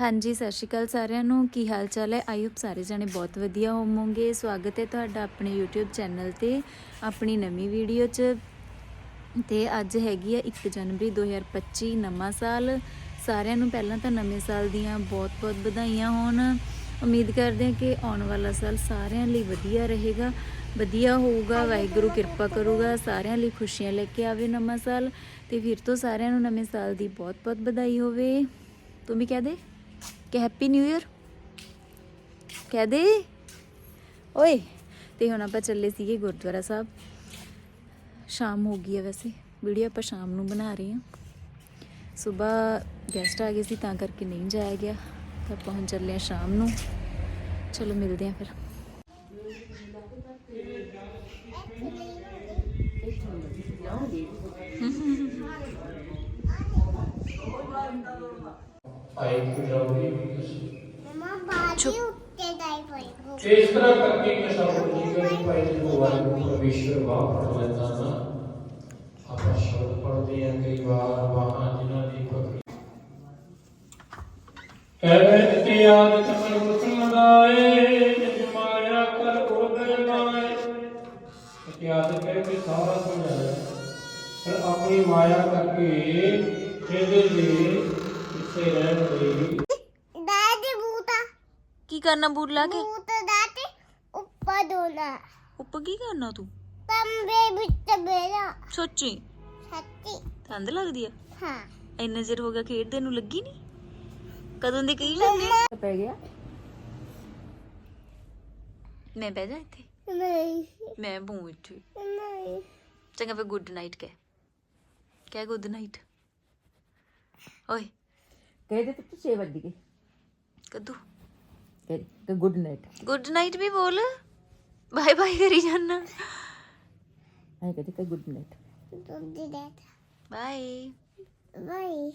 ਹਾਂਜੀ, ਸਤਿ ਸ਼੍ਰੀ ਅਕਾਲ ਸਾਰਿਆਂ ਨੂੰ। ਕੀ ਹਾਲ ਚਾਲ ਹੈ? ਆਈ ਹੋਪ ਸਾਰੇ ਜਣੇ ਬਹੁਤ ਵਧੀਆ ਹੋਵੋਗੇ। ਸਵਾਗਤ ਹੈ ਤੁਹਾਡਾ ਆਪਣੇ YouTube ਚੈਨਲ ਤੇ, ਆਪਣੀ ਨਵੀਂ ਵੀਡੀਓ 'ਚ। ਤੇ ਅੱਜ ਹੈਗੀ ਆ 1 ਜਨਵਰੀ 2025 ਨਵਾਂ ਸਾਲ। ਸਾਰਿਆਂ ਨੂੰ ਪਹਿਲਾਂ ਤਾਂ ਨਵੇਂ ਸਾਲ ਦੀਆਂ ਬਹੁਤ-ਬਹੁਤ ਵਧਾਈਆਂ ਹੋਣ। ਉਮੀਦ ਕਰਦੇ ਹਾਂ ਕਿ ਆਉਣ ਵਾਲਾ ਸਾਲ ਸਾਰਿਆਂ ਲਈ ਵਧੀਆ ਰਹੇਗਾ। ਵਧੀਆ ਹੋਊਗਾ, ਵਾਹਿਗੁਰੂ ਕਿਰਪਾ ਕਰੂਗਾ। ਸਾਰਿਆਂ ਲਈ ਖੁਸ਼ੀਆਂ ਲੈ ਕੇ ਆਵੇ ਨਵਾਂ ਸਾਲ। ਤੇ ਫਿਰ ਤੋਂ ਸਾਰਿਆਂ ਨੂੰ ਨਵੇਂ ਸਾਲ ਦੀ ਬਹੁਤ-ਬਹੁਤ ਵਧਾਈ ਹੋਵੇ। ਤੂੰ ਵੀ ਕਹਿ ਦੇ। ਕਿ ਹੈਪੀ ਨਿਊ ਈਅਰ ਕਹਿ ਦੇ। ਓਏ, ਤੇ ਹੁਣ ਆਪਾਂ ਚੱਲੇ ਸੀਗੇ ਗੁਰਦੁਆਰਾ ਸਾਹਿਬ। ਸ਼ਾਮ ਹੋ ਗਈ ਹੈ ਵੈਸੇ। ਵੀਡੀਓ ਆਪਾਂ ਸ਼ਾਮ ਨੂੰ ਬਣਾ ਰਹੇ ਹਾਂ। ਸਵੇਰ ਗੈਸਟ ਆ ਗਏ ਸੀ, ਤਾਂ ਕਰਕੇ ਨਹੀਂ ਜਾਇਆ ਗਿਆ। ਤਾਂ ਆਪਾਂ ਹੁਣ ਚੱਲੇ ਹਾਂ ਸ਼ਾਮ ਨੂੰ। ਚਲੋ ਮਿਲਦੇ ਹਾਂ ਫਿਰ। ਹੂੰ 5 किलोमीटर इस तरह करके किसान जी का भाई जी को वाले परमेश्वर वाह पढ़ लेता ना आप शब्द पढ़ते हैं कई बार वहां जिन्हें दी पकड़ी कहते ते आदत मन मुसल लगाए जमाया कर उदय लाए कि आदत है कि सारा समझ पर अपनी माया करके तेरे लिए ਰਹਿਣ ਲਈ ਦਾਦੀ ਬੂਤਾ ਕੀ ਕਰਨਾ ਬੂਟ ਲਾ ਕੇ? ਬੂਤਾ ਦਾਦੀ ਉੱਪਰ ਦੋਨਾ ਉੱਪਰ ਕੀ ਕਰਨਾ ਤੂੰ? ਤੰਬੇ ਵਿੱਚ ਬੇਰਾ ਸੱਚੀ। ਸੱਚੀ। ਠੰਡ ਲੱਗਦੀ ਆ? ਹਾਂ। ਇੰਨਾ ਚਿਰ ਹੋ ਗਿਆ ਖੇਡਦੇ ਨੂੰ ਲੱਗੀ ਨਹੀਂ ਕਦੋਂ ਦੇ ਕਹੀ ਲੈਂਦੇ ਪੈ ਗਿਆ? ਮੈਂ ਬਹਿ ਜਾ ਇੱਥੇ। ਨਹੀਂ। ਮੈਂ ਬੂ ਇੱਥੇ। ਨਹੀਂ। ਚੰਗਾ ਫੇ ਗੁੱਡ ਨਾਈਟ ਕਹਿ। ਕਹਿ ਗੁੱਡ ਨਾਈਟ। ਓਏ। ਕਹਿ ਦੇ ਪੁੱਤ 6 ਵੱਜ ਗਏ। ਕੱਦੂ? ਗੁੱਡ ਨਾਈਟ ਗੁੱਡ ਨਾਈਟ ਵੀ ਬੋਲ। ਬਾਏ ਬਾਏ ਕਰੀ ਜਾਣਾ ਐ ਕਹਿ ਦੇ good night good night bye bye